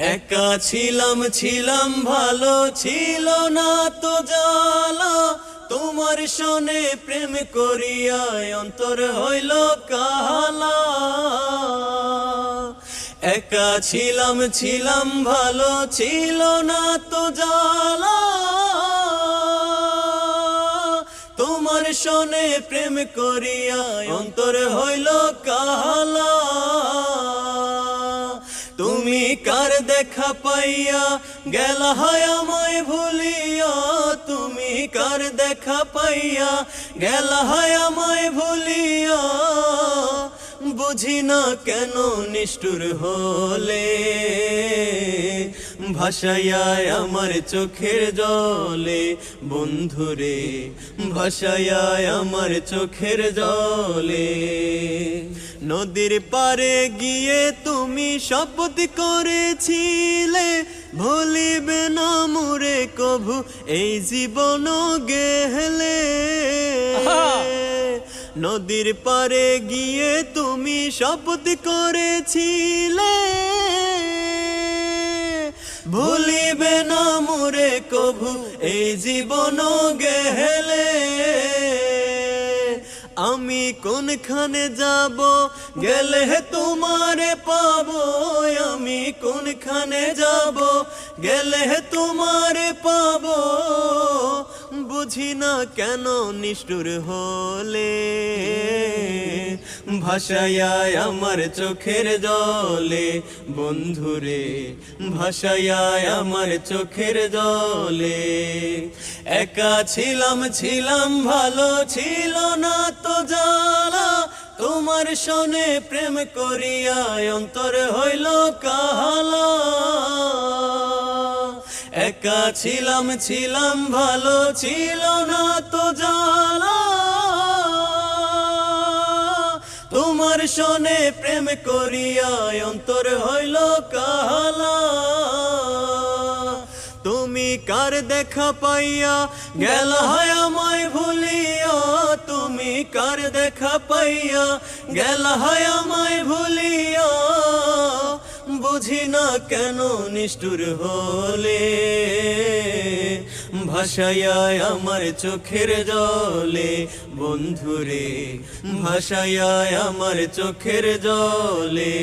একা ছিলাম ছিলাম, ভালো ছিল না তো জ্বালা। তোমার শোনে প্রেম করিয়া অন্তর হইল কালা একা ছিলাম ছিলাম, ভালো ছিল না তো জ্বালা। তোমার শোনে প্রেম করিয়া অন্তর হইল কালা দেখা পাইয়া গেল হয় আমায় ভুলিয়া তুমি কার দেখা পাইয়া গেল হয় আমায় ভুলিয়া বুঝি না কেন নিষ্ঠুর হলে। ভাষায় আমার চোখের জলে বন্ধুরে ভাষায় আমার চোখের জলে। নদীর পারে গিয়ে তুমি শপথ করেছিলে ভুলিবে না মোরে কভু এই জীবন গেহলে। নদীর পারে গিয়ে তুমি শপথ করেছিলে মোরে কভু এই জীবন গেহলে আমি কোনখানে যাব, গেলে তোমারে পাব। আমি কোনখানে যাব, গেলে তোমারে পাবো। বুঝি না কেন নিষ্ঠুর হলে? ভাষায় আমার চোখের জলে, বন্ধুরে ভাষায় আমার চোখের জলে। একা ছিলাম ছিলাম, ভালো ছিল না তো জালা তোমার শোনে প্রেম করিয়া অন্তর হইল কালা একা ছিলাম ছিলাম, ভালো ছিল না তো জালা তোমার শোনে প্রেম করিয়া অন্তর হইল কালা তুমি কার দেখা পাইয়া গেল হয় আমায় ভুলিয়া? তুমি কার দেখা পাইয়া গেল হয় আমায় ভুলিয়া? বুঝি না কেন নিষ্ঠুর হলে? ভাষায় আমার চোখের জলে বন্ধুরে ভাষায় আমার চোখের জলে।